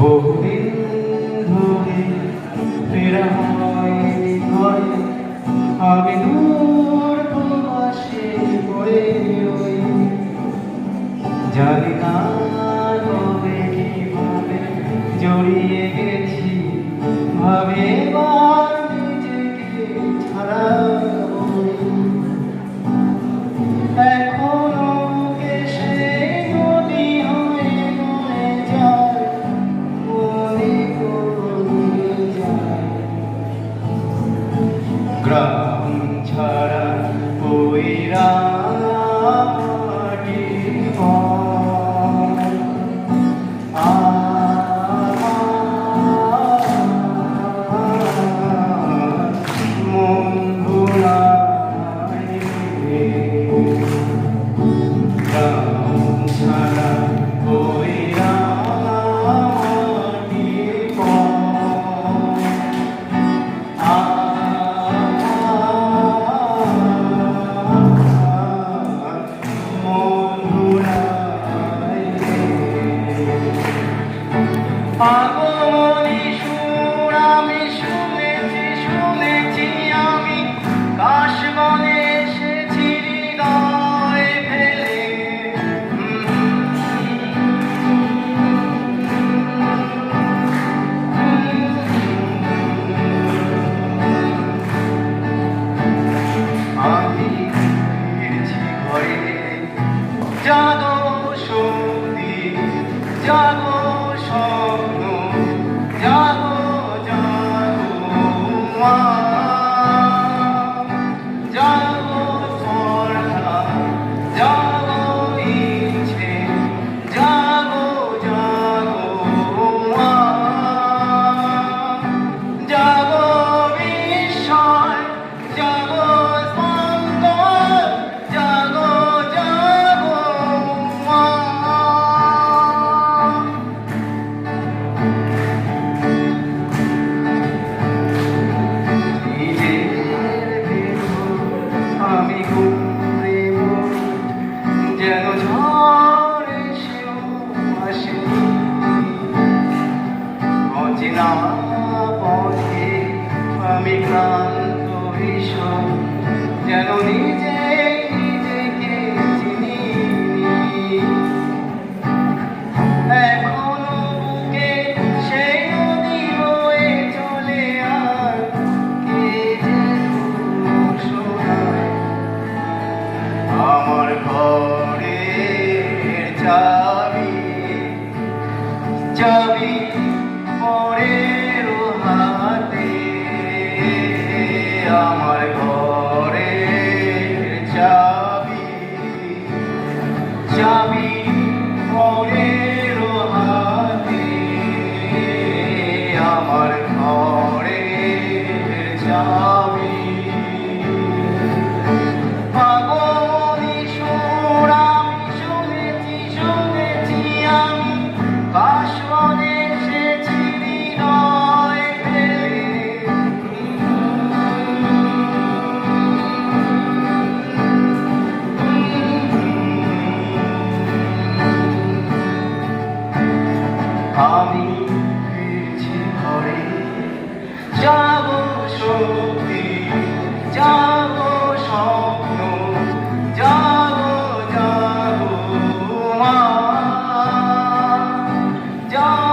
বহুদিন ধরে ফেরা হয়নি ঘরে। আমি দূর প্রবাসে পড়ে রই। জানি জড়িয়ে গেছি ভাবে ক্লান্ত ভীষণ যেন নিজে নিজেকে চিনিনি এখনও বুকে সেই নদী বয়ে চলে আর কে যে শোনায় আমার ঘরের চাবি চাবি আমার ঘরে চাবি চাবি পরের হাতে। আমার 정.